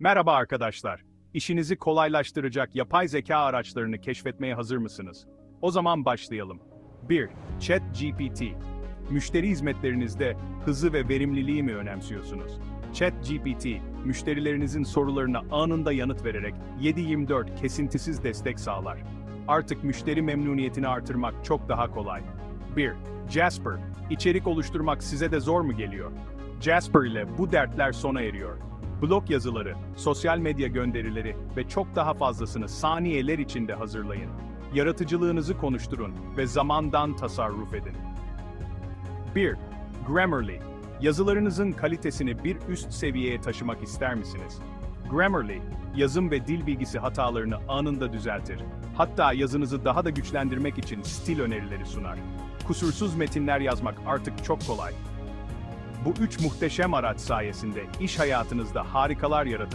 Merhaba arkadaşlar. İşinizi kolaylaştıracak yapay zeka araçlarını keşfetmeye hazır mısınız? O zaman başlayalım. 1. ChatGPT. Müşteri hizmetlerinizde hızı ve verimliliği mi önemsiyorsunuz? ChatGPT, müşterilerinizin sorularına anında yanıt vererek 7/24 kesintisiz destek sağlar. Artık müşteri memnuniyetini artırmak çok daha kolay. 1. Jasper, içerik oluşturmak size de zor mu geliyor? Jasper ile bu dertler sona eriyor. Blog yazıları, sosyal medya gönderileri ve çok daha fazlasını saniyeler içinde hazırlayın. Yaratıcılığınızı konuşturun ve zamandan tasarruf edin. 1. Grammarly. Yazılarınızın kalitesini bir üst seviyeye taşımak ister misiniz? Grammarly, yazım ve dil bilgisi hatalarını anında düzeltir. Hatta yazınızı daha da güçlendirmek için stil önerileri sunar. Kusursuz metinler yazmak artık çok kolay. Bu üç muhteşem araç sayesinde iş hayatınızda harikalar yaratabilirsiniz.